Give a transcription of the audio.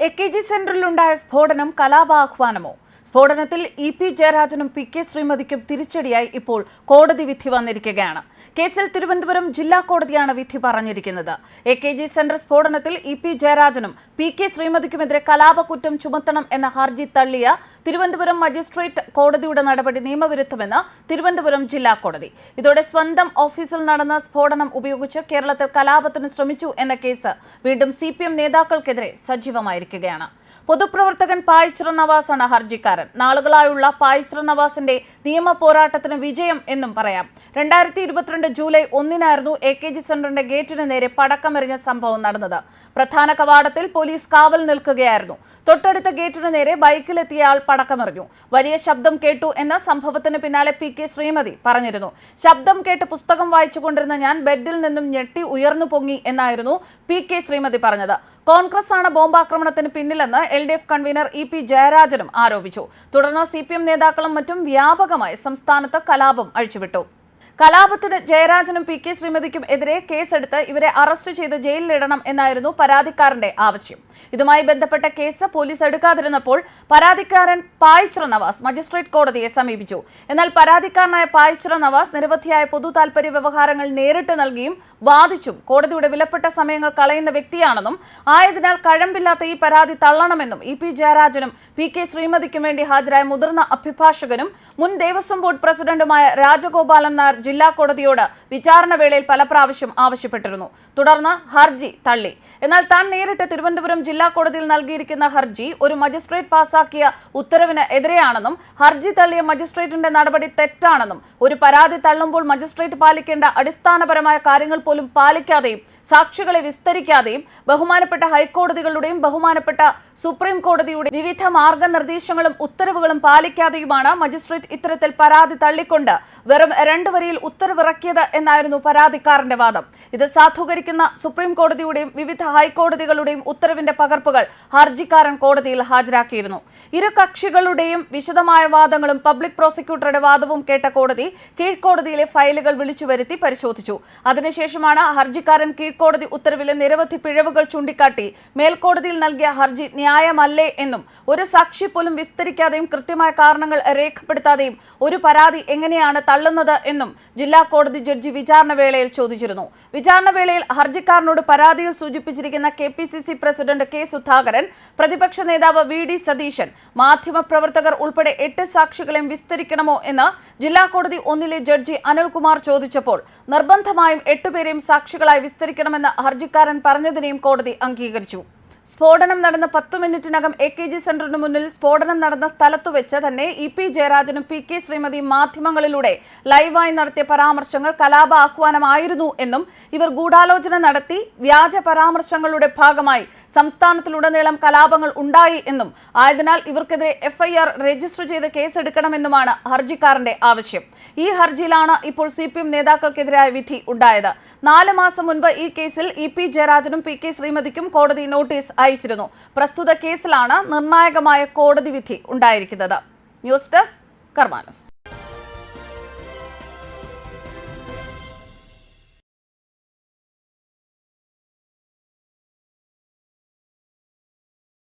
A K G സെന്ററിലുണ്ടായ സ്ഫോടനം കലാപാഹ്വാനമോ സ്ഫോടനത്തിൽ ഇ പി ജയരാജനും പി കെ ശ്രീമതിക്കും തിരിച്ചടിയായി ഇപ്പോൾ കോടതി വിധി വന്നിരിക്കുകയാണ്. കേസിൽ തിരുവനന്തപുരം ജില്ലാ കോടതിയാണ് വിധി പറഞ്ഞിരിക്കുന്നത്. എ കെ ജി സെന്റർ സ്ഫോടനത്തിൽ ഇ പി ജയരാജനും പി കെ ശ്രീമതിക്കുമെതിരെ കലാപക്കുറ്റം ചുമത്തണം എന്ന ഹർജി തള്ളിയ തിരുവനന്തപുരം മജിസ്ട്രേറ്റ് കോടതിയുടെ നടപടി നിയമവിരുദ്ധമെന്ന് തിരുവനന്തപുരം ജില്ലാ കോടതി. ഇതോടെ സ്വന്തം ഓഫീസിൽ നടന്ന സ്ഫോടനം ഉപയോഗിച്ച് കേരളത്തിൽ കലാപത്തിന് ശ്രമിച്ചു എന്ന കേസ് വീണ്ടും സി നേതാക്കൾക്കെതിരെ സജീവമായിരിക്കുകയാണ്. പൊതുപ്രവർത്തകൻ പായിച്ചിറ നവാസാണ് ഹർജിക്കാരൻ. നാളുകളായുള്ള പായിച്ചിറ നവാസിന്റെ നിയമ പോരാട്ടത്തിന് വിജയം എന്നും പറയാം. രണ്ടായിരത്തി ഇരുപത്തിരണ്ട് ജൂലൈ ഒന്നിനായിരുന്നു എ കെ ജി സെന്ററിന്റെ ഗേറ്റിന് നേരെ പടക്കമെറിഞ്ഞ സംഭവം നടന്നത്. പ്രധാന കവാടത്തിൽ പോലീസ് കാവൽ നിൽക്കുകയായിരുന്നു. തൊട്ടടുത്ത ഗേറ്റിന് നേരെ ബൈക്കിലെത്തിയ ആൾ പടക്കമെറിഞ്ഞു. വലിയ ശബ്ദം കേട്ടു എന്ന സംഭവത്തിന് പിന്നാലെ പി കെ ശ്രീമതി പറഞ്ഞിരുന്നു. ശബ്ദം കേട്ട് പുസ്തകം വായിച്ചുകൊണ്ടിരുന്ന ഞാൻ ബെഡിൽ നിന്നും ഞെട്ടി ഉയർന്നു പൊങ്ങി എന്നായിരുന്നു പി കെ ശ്രീമതി പറഞ്ഞത്. കോൺഗ്രസ് ആണ് ബോംബാക്രമണത്തിന് പിന്നിലെന്ന് L D F convener E P ജയരാജനും ആരോപിച്ചു. തുടർന്ന് സി പി എം നേതാക്കളും മറ്റും വ്യാപകമായി സംസ്ഥാനത്ത് കലാപം അഴിച്ചുവിട്ടു. കലാപത്തിന് ജയരാജനും പി കെ ശ്രീമതിക്കും എതിരെ കേസെടുത്ത് ഇവരെ അറസ്റ്റ് ചെയ്ത് ജയിലിലിടണം എന്നായിരുന്നു പരാതിക്കാരന്റെ ആവശ്യം. ഇതുമായി ബന്ധപ്പെട്ട കേസ് പോലീസ് എടുക്കാതിരുന്നപ്പോൾ പരാതിക്കാരൻ പായിച്ചിറ നവാസ് മജിസ്ട്രേറ്റ് കോടതിയെ സമീപിച്ചു. എന്നാൽ പരാതിക്കാരനായ പായിച്ചിറ നവാസ് നിരവധിയായ പൊതു താൽപര്യ വ്യവഹാരങ്ങൾ നേരിട്ട് നൽകിയും വാദിച്ചും കോടതിയുടെ വിലപ്പെട്ട സമയങ്ങൾ കളയുന്ന വ്യക്തിയാണെന്നും ആയതിനാൽ കഴമ്പില്ലാത്ത ഈ പരാതി തള്ളണമെന്നും ഇ പി ജയരാജനും പി കെ ശ്രീമതിക്കും വേണ്ടി ഹാജരായ മുതിർന്ന അഭിഭാഷകനും മുൻ ദേവസ്വം ബോർഡ് പ്രസിഡന്റുമായ രാജഗോപാലൻ നായർ ജില്ലാ കോടതിയോട് വിചാരണ വേളയിൽ പല പ്രാവശ്യം ആവശ്യപ്പെട്ടിരുന്നു. തുടർന്ന് ഹർജി തള്ളി. എന്നാൽ താൻ നേരിട്ട് തിരുവനന്തപുരം ജില്ലാ കോടതിയിൽ നൽകിയിരിക്കുന്ന ഹർജി ഒരു മജിസ്ട്രേറ്റ് പാസാക്കിയ ഉത്തരവിന് എതിരെയാണെന്നും ഹർജി തള്ളിയ മജിസ്ട്രേറ്റിന്റെ നടപടി തെറ്റാണെന്നും ഒരു പരാതി തള്ളുമ്പോൾ മജിസ്ട്രേറ്റ് പാലിക്കേണ്ട അടിസ്ഥാനപരമായ കാര്യങ്ങൾ പോലും പാലിക്കാതെയും സാക്ഷികളെ വിസ്തരിക്കാതെയും ബഹുമാനപ്പെട്ട ഹൈക്കോടതികളുടെയും ബഹുമാനപ്പെട്ട സുപ്രീം കോടതിയുടെ വിവിധ മാർഗനിർദ്ദേശങ്ങളും ഉത്തരവുകളും പാലിക്കാതെയുമാണ് മജിസ്ട്രേറ്റ് ഇത്തരത്തിൽ പരാതി തള്ളിക്കൊണ്ട് വെറും രണ്ടു വരിയിൽ ഉത്തരവിറക്കിയത് എന്നായിരുന്നു പരാതിക്കാരന്റെ വാദം. ഇത് സാധൂകരിക്കുന്ന സുപ്രീം കോടതിയുടെയും വിവിധ ഹൈക്കോടതികളുടെയും ഉത്തരവിന്റെ പകർപ്പുകൾ ഹർജിക്കാരൻ കോടതിയിൽ ഹാജരാക്കിയിരുന്നു. ഇരു കക്ഷികളുടെയും വിശദമായ വാദങ്ങളും പബ്ലിക് പ്രോസിക്യൂട്ടറുടെ വാദവും കേട്ട കോടതി കീഴ്ക്കോടതിയിലെ ഫയലുകൾ വിളിച്ചു വരുത്തി പരിശോധിച്ചു. അതിനുശേഷമാണ് ഹർജിക്കാരൻ കീഴ്ക്കോടതി ഉത്തരവിലെ നിരവധി പിഴവുകൾ ചൂണ്ടിക്കാട്ടി മേൽക്കോടതിയിൽ നൽകിയ ഹർജി ന്യായമല്ലേ എന്നും ഒരു സാക്ഷി പോലും വിസ്തരിക്കാതെയും കൃത്യമായ കാരണങ്ങൾ രേഖപ്പെടുത്താതെയും ഒരു പരാതി എങ്ങനെയാണ് തള്ളുന്നത് എന്നും ജില്ലാ കോടതി ജഡ്ജി വിചാരണ വേളയിൽ ചോദിച്ചിരുന്നു. വിചാരണ വേളയിൽ ഹർജിക്കാരനോട് പരാതിയിൽ സൂചിപ്പിച്ചിരിക്കുന്ന കെ പ്രസിഡന്റ് കെ സുധാകരൻ പ്രതിപക്ഷ നേതാവ് വി ഡി സതീശൻ മാധ്യമപ്രവർത്തകർ ഉൾപ്പെടെ എട്ട് സാക്ഷികളെയും വിസ്തരിക്കണമോ എന്ന് ജില്ലാ കോടതി ഒന്നിലെ ജഡ്ജി അനിൽകുമാർ ചോദിച്ചപ്പോൾ നിർബന്ധമായും എട്ടുപേരെയും സാക്ഷികളായി വിസ്തരിക്കണമെന്ന് ഹർജിക്കാരൻ പറഞ്ഞതിനെയും കോടതി അംഗീകരിച്ചു സ്ഫോടനം നടന്ന പത്ത് മിനിറ്റിനകം എ കെ ജി സെന്ററിന് മുന്നിൽ സ്ഫോടനം നടന്ന സ്ഥലത്തു വെച്ച് തന്നെ ഇ പി ജയരാജനും പി കെ ശ്രീമതി മാധ്യമങ്ങളിലൂടെ ലൈവായി നടത്തിയ പരാമർശങ്ങൾ കലാപ ആഹ്വാനമായിരുന്നു എന്നും ഇവർ ഗൂഢാലോചന നടത്തി വ്യാജ പരാമർശങ്ങളുടെ ഭാഗമായി സംസ്ഥാനത്തിലുടനീളം കലാപങ്ങൾ ഉണ്ടായി എന്നും ആയതിനാൽ ഇവർക്കെതിരെ എഫ്ഐആർ രജിസ്റ്റർ ചെയ്ത് കേസെടുക്കണമെന്നുമാണ് ഹർജിക്കാരന്റെ ആവശ്യം. ഈ ഹർജിയിലാണ് ഇപ്പോൾ സി പി എം നേതാക്കൾക്കെതിരായ വിധി ഉണ്ടായത്. നാല് മാസം മുൻപ് ഈ കേസിൽ ഇ പി ജയരാജനും പി കെ ശ്രീമതിക്കും കോടതി നോട്ടീസ് അയച്ചിരുന്നു. പ്രസ്തുത കേസിലാണ് നിർണായകമായ കോടതി വിധി ഉണ്ടായിരിക്കുന്നത്. News desk കർമാനസ്.